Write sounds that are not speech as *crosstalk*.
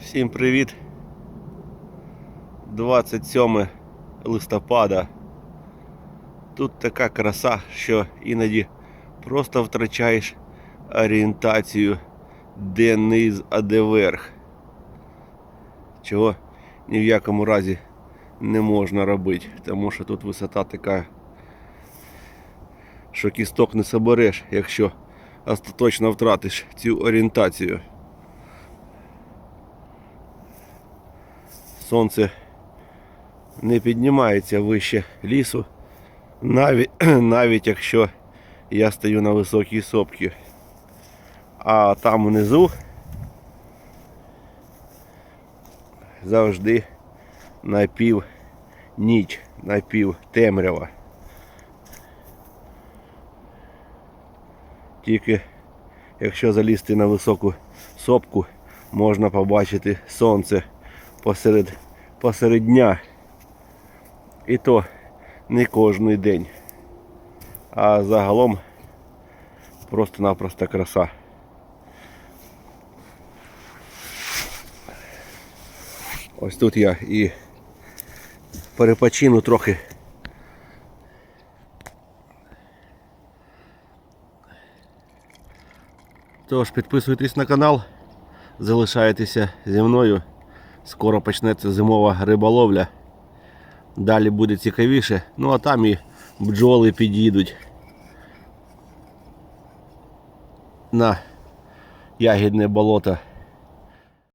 Всім привіт. 27 листопада. Тут така краса, що іноді просто втрачаєш орієнтацію, де низ, а де верх. Чого ні в якому разі не можна робити, тому що тут висота така, що кісток не собереш, якщо остаточно втратиш цю орієнтацію. Сонце не піднімається вище лісу, навіть, *clears throat* навіть якщо я стою на високій сопці. А там внизу завжди напів ніч, напів темрява. Тільки якщо залізти на високу сопку, можна побачити сонце посеред, посеред дня. І то не кожний день. А загалом просто-напросто краса. Ось тут я і перепочину трохи. Тож підписуйтесь на канал, залишайтеся зі мною. Скоро почнеться зимова риболовля. Далі буде цікавіше. Ну а там і бджоли під'їдуть на ягідне болото